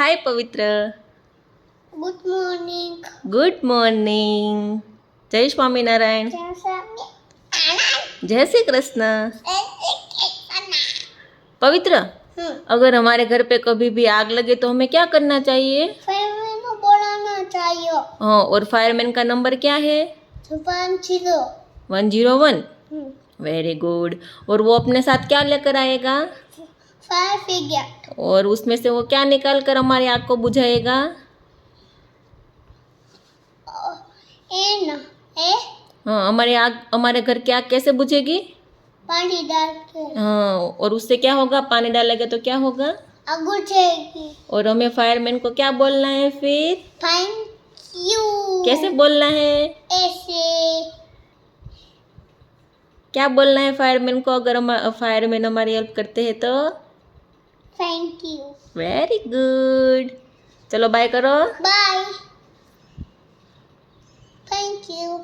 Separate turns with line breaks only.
હાય પવિત્ર
good morning
good morning જય સ્વામિનારાયણ जय श्री कृष्ण पवित्र
हम्म
अगर हमारे घर पे कभी भी आग लगे तो हमें क्या करना चाहिए
फैमिली को बोलाना चाहिए
हाँ और फायरमैन का नंबर क्या है
जुबान छिलो
one zero one
hmm
very good और वो अपने साथ क्या लेकर आएगा
फायर
और उसमें से वो क्या निकाल कर हमारी आग को बुझाएगा? हाँ हमारी आग हमारे घर की आग कैसे बुझेगी?
पानी डाल के।
हाँ और उससे क्या होगा? पानी डालेगा तो क्या होगा?
आगू जाएगी
और हमें फायरमैन को क्या बोलना है फिर?
थैंक यू
कैसे बोलना है?
ऐसे।
क्या बोलना है फायरमैन को? अगर हम फायरमैन हमारी हेल्प करते हैं तो?
थैंक यू
वेरी गुड चलो बाय करो।
Bye thank you